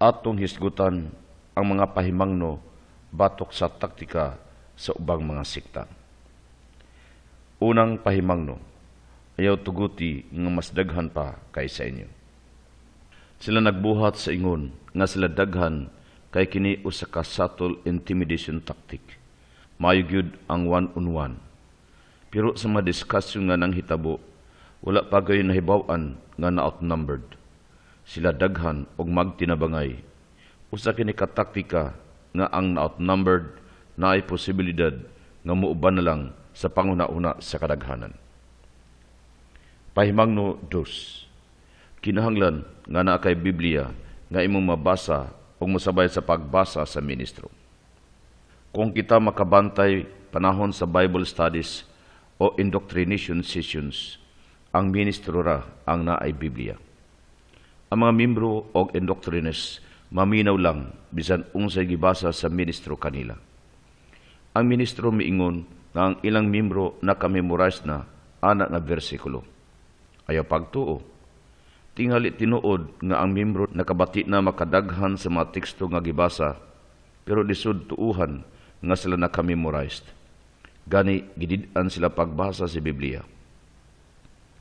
atong hisgutan ang mga pahimangno batok sa taktika sa ubang mga sikta. Unang pahimangno, ayaw tuguti nga mas daghan pa kaysa inyo. Sila nagbuhat sa ingon nga sila daghan kay kini usa ka subtle intimidation tactic. Mayo gyud ang one-on-one. Pero sa mga diskusyon nga nang hitabo, wala pa gayon nahibaw-an nga na-outnumbered. Sila daghan og magtinabangay. Usa kini ka taktika nga ang na-outnumbered na ay posibilidad nga muuban na lang sa panguna-una sa kadaghanan. Pahimangno dos. Kinahanglan nga naa kay Biblia nga imong mabasa o musabay sa pagbasa sa ministro. Kung kita makabantay panahon sa Bible studies o indoctrination sessions, ang ministro ra ang naay Biblia. Ang mga membro o indoctrines maminaw lang bisan unsay gibasa sa ministro kanila. Ang ministro miingon nga ang ilang membro nakamemorize na ana nga bersikulo. Ayaw pagtuo. Tingali tinuod nga ang membro nakabati na makadaghan sa mga teksto nga gibasa pero lisod tuuhan nga sila nakamemorize. Gani gidid-an sila pagbasa sa Biblia.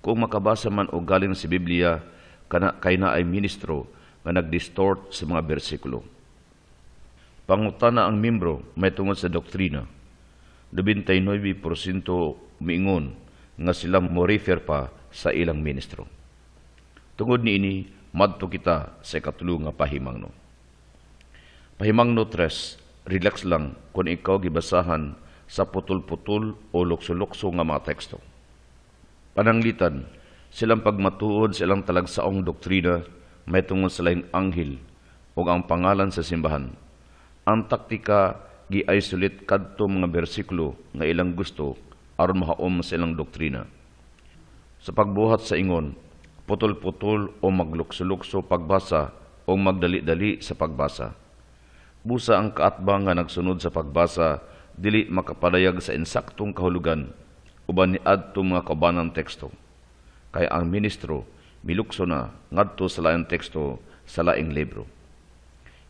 Kung makabasa man og galing sa Biblia kana kay na ay ministro nga nagdistort sa mga bersikulo. Pangutana ang membro may tungod sa doktrina. 99% miingon nga sila mo refer pa sa ilang ministro. Tungod ni ini, madto kita sa ikatulo nga pahimangno. Pahimangno tres, relax lang kung ikaw gibasahan sa putol-putol o lukso-lukso nga mga teksto. Pananglitan, silang pagmatuod sa ilang talagsaong doktrina may tungod sa laing anghel o ang pangalan sa simbahan. Ang taktika gi-isolate kadto mga bersikulo nga ilang gusto aron mahaom sa ilang doktrina. Sa pagbuhat sa ingon, putol-putol o maglukso-lukso pagbasa o magdali-dali sa pagbasa. Busa ang kaatbang nga nagsunod sa pagbasa, dili makapadayag sa insaktong kahulugan uban ni adto mga kaubanang teksto. Kaya ang ministro milukso na ngadto sa laing teksto sa laing libro.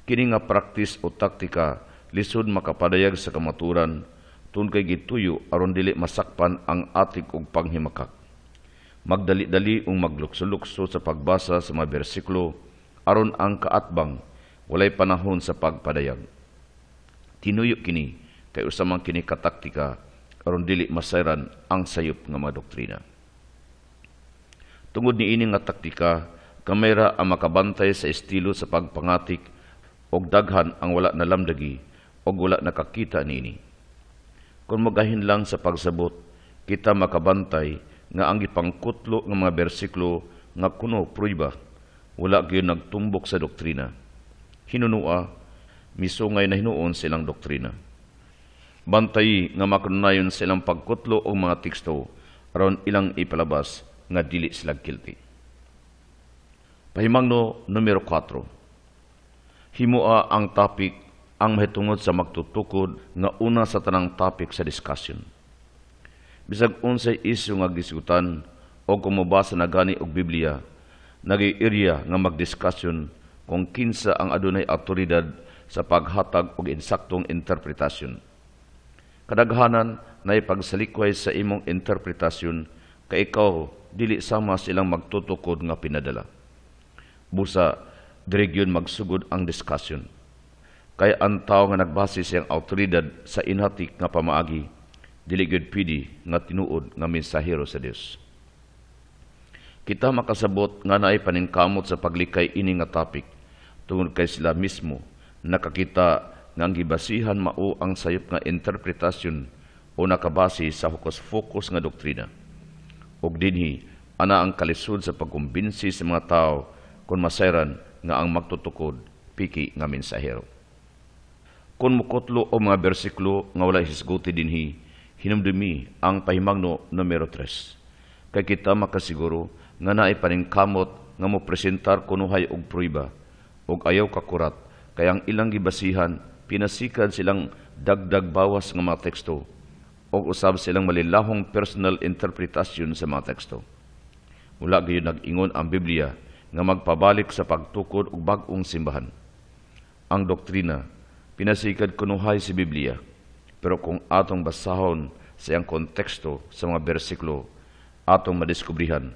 Kini nga praktis o taktika lisod makapadayag sa kamaturan tun kay gituyo aron dili masakpan ang atik og panghimakak. Magdali-dali ung maglukso-lukso sa pagbasa sa mga bersikulo aron ang kaatbang walay panahon sa pagpadayag. Tinuyo kini kay usamang kini kataktika aron dili masayran ang sayop nga mga doktrina. Tungod ni ini nga taktika, kamera ang makabantay sa estilo sa pagpangatik og daghan ang wala nalamdagi og wala nakakita niini. Kung magahin lang sa pagsabot, kita makabantay nga ang gipangkutlo nga mga bersikulo nga kuno pruiba wala gyud nagtumbok sa doktrina. Hinunua, misungay na hinuon silang doktrina. Bantay nga makunayon silang pagkutlo og mga teksto aron ilang ipalabas nga dili sila guilty. Pahimangno numero 4. Himoa ang topic ang mahitungod sa magtutukod nga una sa tanang topic sa discussion. Bisag unsay isyu nga gisgutan o kung mabasa na gani og Biblia, nag-area nga magdiskusyon kung kinsa ang adunay autoridad sa paghatag og insaktong interpretasyon. Kadaghanan na ipagsalikway sa imong interpretasyon kay ikaw dili sama silang magtutukod nga pinadala. Busa, dirigyon magsugod ang discussion. Kaya ang tao nga nagbase siyang autoridad sa inhatik nga pamaagi, dili gyud pidi nga tinuod nga mensahero sa Dios. Kita makasabot nga naay paningkamot sa paglikay ini nga topic tungod kay sila mismo nakakita nga ang gibasihan mao ang sayop nga interpretasyon o nakabase sa focus-focus nga doktrina. Og dinhi ana ang kalisod sa pagkumbinsi sa mga tao kung masayran nga ang magtutukod piki nga mensahero. Kung mukotlo o mga bersikulo nga wala hisguti dinhi, hinumdumi ang pahimangno numero 3. Kay kita makasiguro nga naay paningkamot nga mo presentar kunuhay og pruiba og ayaw kakurat kay ang ilang gibasihan pinasikan silang dagdag bawas nga mga teksto o usab silang malilahong personal interpretasyon sa mga teksto. Mula gayon nag-ingon ang Biblia nga magpabalik sa pagtukod og bag-ong simbahan. ang doktrina, pinasikad kunuhay si Biblia. Pero kung atong basahon sa iyang konteksto sa mga bersikulo, atong madiskubrihan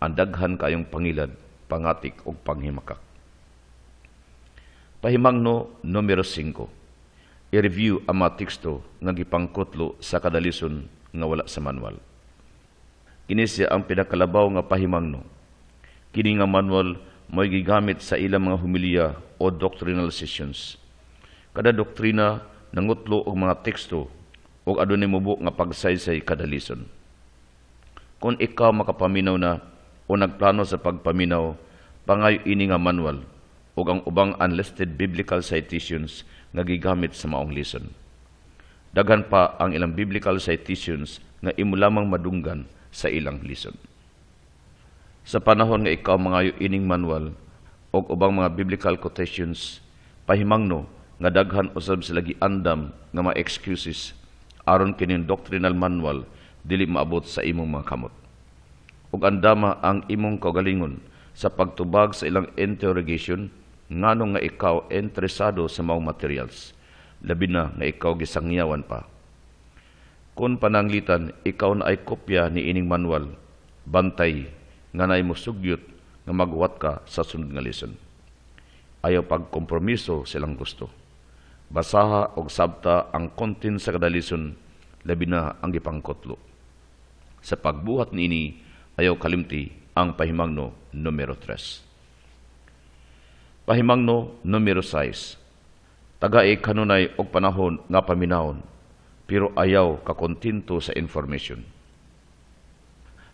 ang daghan kayong pangilad, pangatik o panghimakak. Pahimangno numero 5. I-review ang mga teksto nga gipangkutlo sa kadalison nga wala sa manual. Kini siya ang pinakalabaw nga pahimangno. Kini nga manual mo'y gigamit sa ilang mga humilya o doctrinal sessions. Kada doktrina nangutlo og mga teksto o adunay mubo nga pagsaysay kada lison. Kung ikaw makapaminaw na o nagplano sa pagpaminaw, pangayo ini nga manual o ang ubang unlisted biblical citations nga gigamit sa maong lison. Daghan pa ang ilang biblical citations nga imo lamang madunggan sa ilang lison. Sa panahon nga ikaw mangayo ining manual o ubang mga biblical quotations, pahimangno nga daghan usab sila giandam nga mga excuses aron kining doctrinal manual dili maabot sa imong mga kamot. Ug andama ang imong kaugalingon sa pagtubag sa ilang interrogation ngano nga ikaw interesado sa maong materials labi na nga ikaw gisangyawan pa. Kung pananglitan, ikaw na ay kopya ni ining manual, bantay, nga na mo sugyot nga magwat ka sa sunod nga lesson. Ayaw pagkompromiso silang gusto. Basaha og sabta ang kontin sa kada lesson, labi na ang gipangkotlo. Sa pagbuhat niini, ayaw kalimti ang pahimangno numero 3. Pahimangno numero 6. Tagai kanunay og panahon nga paminawon, pero ayaw kakontinto sa information.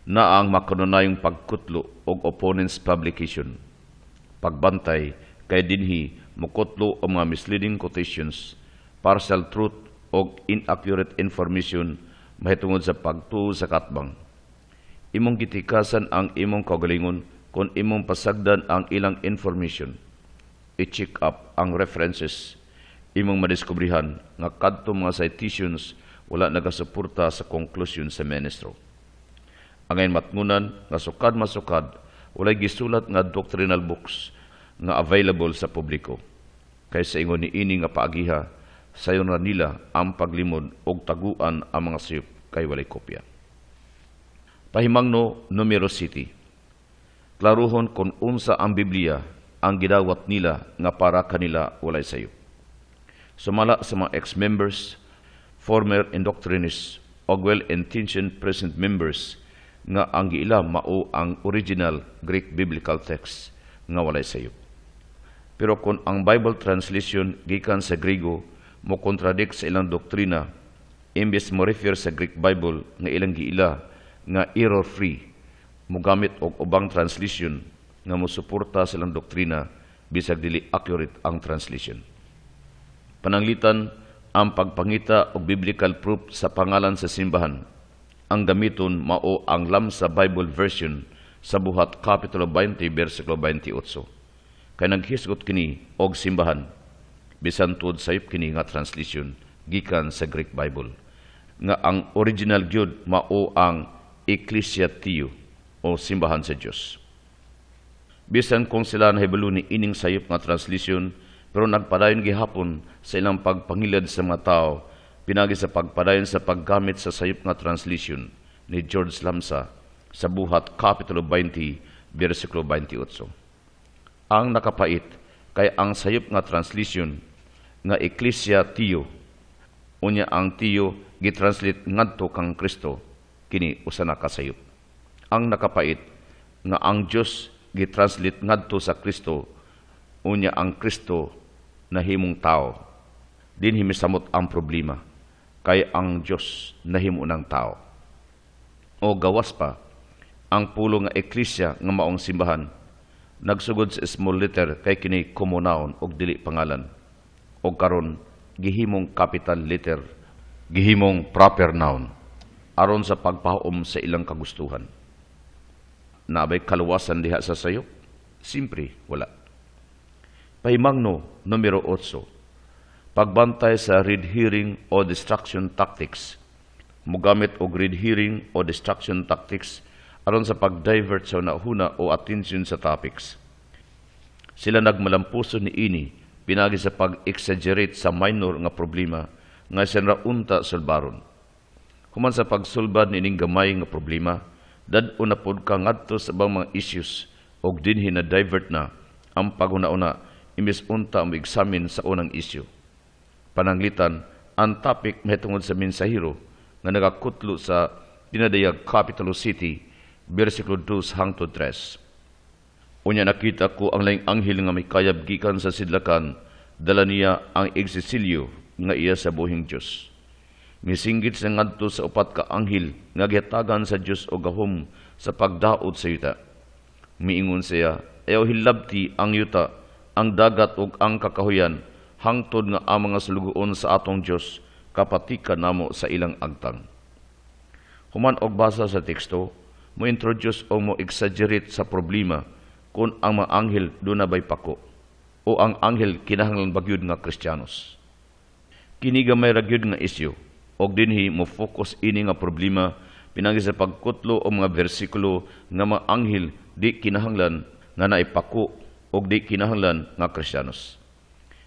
Na ang makanunayong pagkutlo og opponent's publication, pagbantay kay dinhi mukutlo o mga misleading quotations, partial truth o inaccurate information mahitungod sa pagtuo sa katbang. Imong gitikasan ang imong kaugalingon kung imong pasagdan ang ilang information. I-check up ang references imong madiskubrihan nga kadto mga citations wala nagasuporta sa conclusion sa ministro. Angay matngunan nga sukad masukad walay gisulat nga doctrinal books nga available sa publiko. Kaysa ingon ni ini nga paagiha sayo na nila ang paglimod og taguan ang mga sayop kay walay kopya. Pahimangno numero city. Klaruhon kung unsa ang Biblia ang gidawat nila nga para kanila walay sayop sumala sa mga ex-members, former indoctrinists, o well-intentioned present members nga ang giila mao ang original Greek biblical text nga walay sayop. Pero kung ang Bible translation gikan sa Griego mo kontradict sa ilang doktrina, imbes mo refer sa Greek Bible nga ilang giila nga error-free, mo gamit og ubang translation nga mo suporta sa ilang doktrina bisag dili accurate ang translation pananglitan ang pagpangita og biblical proof sa pangalan sa simbahan. Ang gamiton mao ang Lamsa Bible version sa buhat kapitulo 20 bersikulo 28. Kay naghisgot kini og simbahan bisan tuod sayop kini nga translation gikan sa Greek Bible nga ang original gyud mao ang Ecclesia Theo o simbahan sa Dios. Bisan kung sila nahibalo ni ining sayop nga translation pero nagpadayon gihapon sa ilang pagpangilad sa mga tao, pinagi sa pagpadayon sa paggamit sa sayop nga translation ni George Lamsa sa buhat Kapitulo 20, versikulo 28. Ang nakapait kay ang sayop nga translation nga Ecclesia Tio, unya ang Tio gitranslate ngadto kang Kristo, kini usa na kasayop. Ang nakapait nga ang Dios gitranslate ngadto sa Kristo, unya ang Kristo nahimong tao. Din himisamot ang problema, kay ang Diyos nahimo ng tao. O gawas pa, ang pulo nga eklisya nga maong simbahan, nagsugod sa small letter kay kini kumunaon og dili pangalan. O karon gihimong capital letter, gihimong proper noun, aron sa pagpahuom sa ilang kagustuhan. Nabay kaluwasan diha sa sayo? Simpre, wala. Pahimangno numero 8. Pagbantay sa read hearing o distraction tactics. Mugamit og read hearing o distraction tactics aron sa pag-divert sa nahuna o attention sa topics. Sila nagmalampuso ni ini pinagi sa pag-exaggerate sa minor nga problema nga senra unta sulbaron. Human sa pagsulbad nining gamay nga problema, dad una pod ka ngadto sa bang mga issues og dinhi na divert na ang paghuna-una imbes unta mo examine sa unang issue. Pananglitan, ang topic mahitungod sa mensahero nga nagakutlo sa dinadayag Capital City, versikulo 2 hangtod 3. Unya nakita ko ang laing anghel nga may kayab gikan sa sidlakan, dala niya ang egsisilyo nga iya sa buhing Dios. Misinggit sa ngadto sa upat ka anghel nga gihatagan sa Dios o gahom sa pagdaot sa yuta. Miingon siya, ayaw hilabti ang yuta, ang dagat ug ang kakahuyan, hangtod nga ang mga sulugoon sa atong Dios kapatika namo sa ilang agtang. Human og basa sa teksto, mo introduce o mo exaggerate sa problema kung ang mga anghel doon na pako o ang anghel kinahanglan bagyod nga kristyanos. Kini gamay ra gyud nga isyu og dinhi mo focus ini nga problema pinagi sa pagkutlo o mga bersikulo nga mga anghel di kinahanglan nga naipako og di kinahanglan nga kristyanos.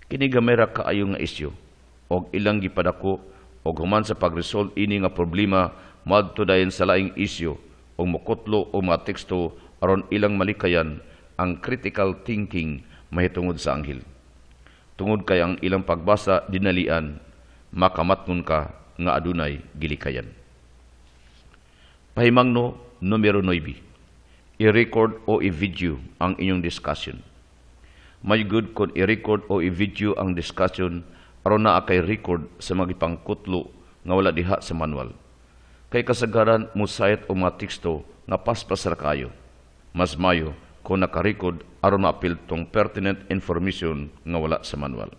Kini gamay ra kaayo nga isyu og ilang gipadako og human sa pag-resolve ini nga problema madto dayon sa laing isyu o mukutlo o mga teksto aron ilang malikayan ang critical thinking mahitungod sa anghel. Tungod kay ang ilang pagbasa dinalian, makamatngon ka nga adunay gilikayan. Pahimangno numero 9. I-record o i-video ang inyong discussion. May good kung i-record o i-video ang discussion aron na kay record sa mga ipangkutlo nga wala diha sa manual. Kay kasagaran musayat o mga teksto nga paspas ra kayo. Mas mayo kung nakarecord aron maapil tong pertinent information nga wala sa manual.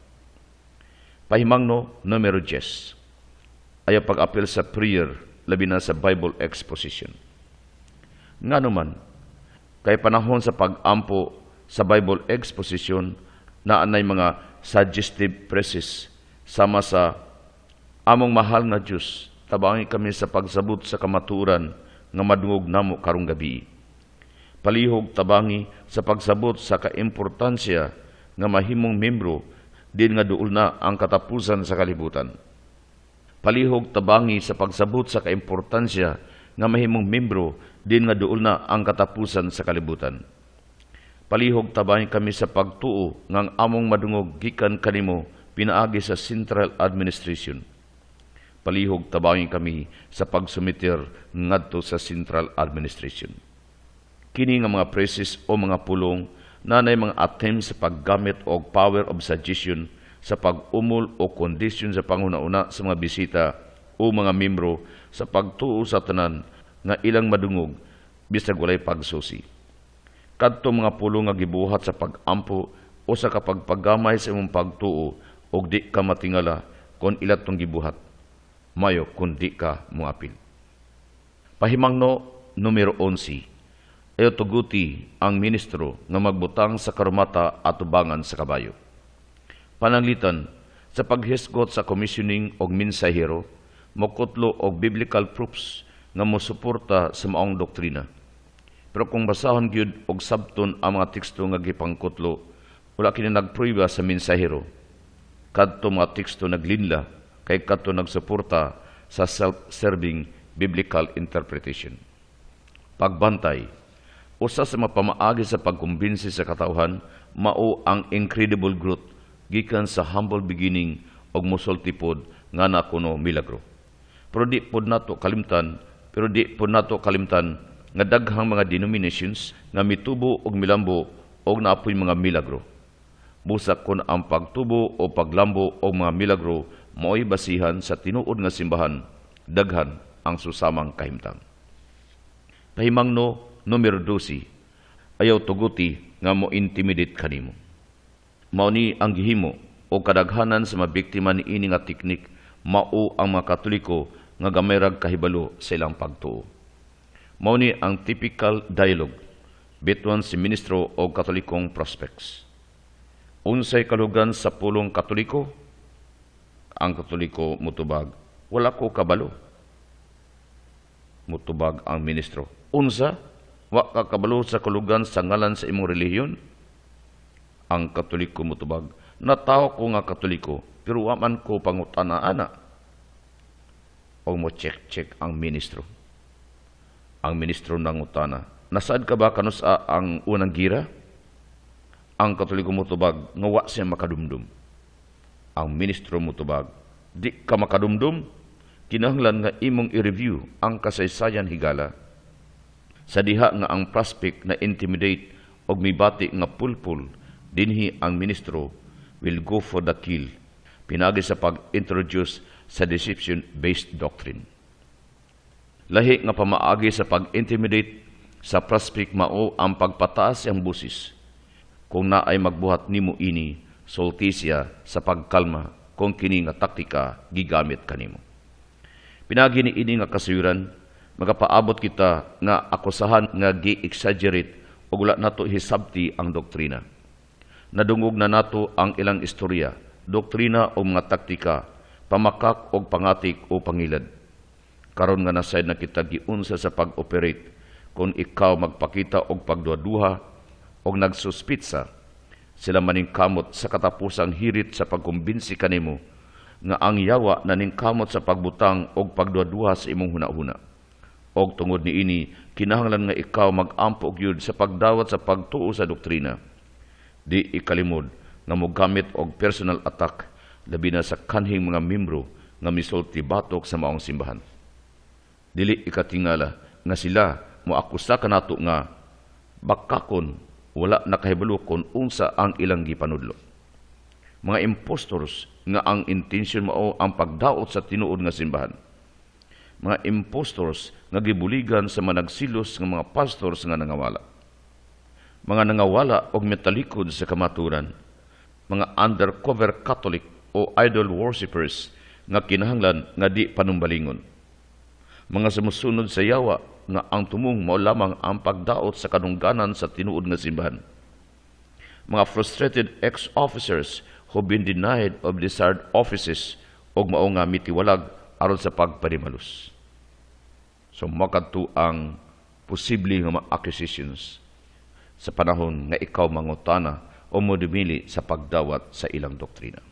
Pahimangno numero 10. Ayaw pag-apil sa prayer labi na sa Bible exposition. Nga naman, kay panahon sa pag-ampo sa Bible exposition na anay mga suggestive phrases sama sa among mahal na Diyos, tabangi kami sa pagsabot sa kamaturan nga madungog namo karong gabi. Palihog tabangi sa pagsabot sa kaimportansya nga mahimong membro din nga duol na ang katapusan sa kalibutan. Palihog tabangi sa pagsabot sa kaimportansya nga mahimong membro din nga duol na ang katapusan sa kalibutan. Palihog tabangi kami sa pagtuo ang among madungog gikan kanimo pinaagi sa Central Administration. Palihog tabangi kami sa pagsumitir ngadto sa Central Administration. Kini nga mga praises o mga pulong nanay mga attempts sa paggamit og power of suggestion sa pag-umol o kondisyon sa panguna-una sa mga bisita o mga membro sa pagtuo sa tanan nga ilang madungog bisag walay pagsusi. Kadto mga pulong nga gibuhat sa pag-ampo o sa kapagpagamay sa imong pagtuo og di ka matingala kon ilat tong gibuhat. Mayo kun di ka muapil. Pahimangno numero 11 ayo tuguti ang ministro nga magbutang sa karumata at tubangan sa kabayo. Pananglitan, sa paghisgot sa commissioning og minsahero, mokutlo og biblical proofs nga mosuporta sa maong doktrina. Pero kung basahon gyud og sabton ang mga teksto nga gipangkutlo, wala kini nagpruiba sa minsahero. Kadto mga teksto naglinla kay kadto nagsuporta sa self-serving biblical interpretation. Pagbantay, usa sa mapamaagi sa pagkumbinsi sa katawhan mao ang incredible growth gikan sa humble beginning og musultipod nga nakuno milagro. Pero di pod nato kalimtan, pero di pod nato kalimtan nga daghang mga denominations nga mitubo og milambo og naapoy mga milagro. Busak kon ang pagtubo o paglambo og mga milagro mao'y basihan sa tinuod nga simbahan, daghan ang susamang kahimtang. Pahimangno numero 12 ayaw tuguti nga mo intimidate kanimo. Mao ni ang gihimo o kadaghanan sa mga biktima ni ini nga teknik mao ang mga Katoliko nga gamay rag kahibalo sa ilang pagtuo. Mao ni ang typical dialogue between si ministro o Katolikong prospects. Unsay kalugan sa pulong Katoliko? Ang Katoliko mutubag, wala ko kabalo. Mutubag ang ministro. Unsa? wa ka kabalo sa kulugan sa ngalan sa imong relihiyon ang katoliko mutubag Nataw ko nga katoliko, pero waman ko pangutana ana. O mo check-check ang ministro. Ang ministro ng utana, nasad ka ba kanus a ang unang gira? Ang katoliko mo tubag, nga wa siya makadumdum. Ang ministro mo tubag, di ka makadumdum, kinahanglan nga imong i-review ang kasaysayan higala. Sa diha nga ang prospect na intimidate og mibati nga pulpul, dinhi ang ministro will go for the kill, pinagi sa pag-introduce sa deception-based doctrine. Lahi nga pamaagi sa pag-intimidate sa prospect mao ang pagpataas ang busis. Kung na ay magbuhat nimo ini, sulti sa pagkalma kung kini nga taktika gigamit kanimo. Pinagi ni ini nga kasuyuran, magapaabot kita nga akusahan nga gi-exaggerate o wala nato hisabti ang doktrina. Nadungog na nato ang ilang istorya, doktrina o mga taktika, pamakak o pangatik o pangilad. Karon nga nasay na kita giunsa sa pag-operate kung ikaw magpakita og pagduaduha o nagsuspitsa sila maning kamot sa katapusang hirit sa pagkumbinsi kanimo nga ang yawa na kamot sa pagbutang og pagduaduha sa imong hunahuna. Og tungod ni ini, kinahanglan nga ikaw mag-ampo og yun sa pagdawat sa pagtuo sa doktrina. Di ikalimod nga mogamit og personal attack labi na sa kanhing mga membro nga misulti batok sa maong simbahan. Dili ikatingala nga sila moakusa kanato nga bakakon wala nakahibalo kung unsa ang ilang gipanudlo. Mga impostors nga ang intensyon mao ang pagdaot sa tinuod nga simbahan. Mga impostors nga gibuligan sa managsilos nga mga pastors nga nangawala. Mga nangawala og metalikod sa kamaturan. Mga undercover Catholic o idol worshippers nga kinahanglan nga di panumbalingon. Mga sumusunod sa yawa nga ang tumong mao lamang ang pagdaot sa kadungganan sa tinuod nga simbahan. Mga frustrated ex-officers who been denied of desired offices og mao nga mitiwalag aron sa pagparimalos. So makadto ang posible nga mga accusations sa panahon nga ikaw mangutana o modumili sa pagdawat sa ilang doktrina.